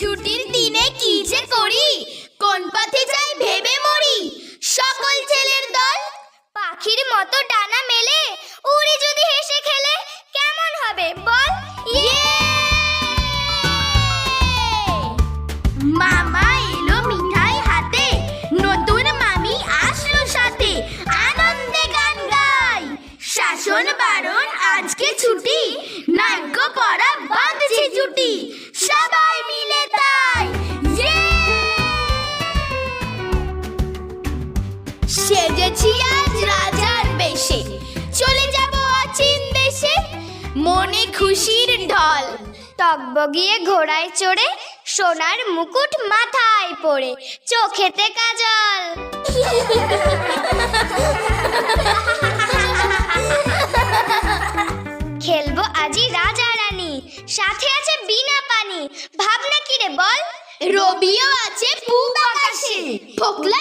ছুটির দিনে কি যে করি? কোন পথে যাই ভেবে মরি? সকল ছেলের দল পাখির মতো ডানা মেলে। উড়ি যদি হেসে খেলে, কেমন হবে বল? ইয়ে! মামা এলো মিঠাই হাতে, নতুন মামি আসলো সাথে। আনন্দে গান গাই। শাসন বারণ, আজকে ছুটি নাগ্য পড়া বাঁধছে জুটি। সেজেছি আজ রাজার বেশে। চলে যাব অচিন দেশে, মনে খুশির ঢল। টকবগিয়ে ঘোড়ায় চড়ে, সোনার মুকুট মাথায় পড়ে, চোখেতে কাজল। খেলব আজি রাজা রানী, সাথে আছে বিনা পানি। ভাবনা কি রে বল? রবিও আছে পূব ফোকলা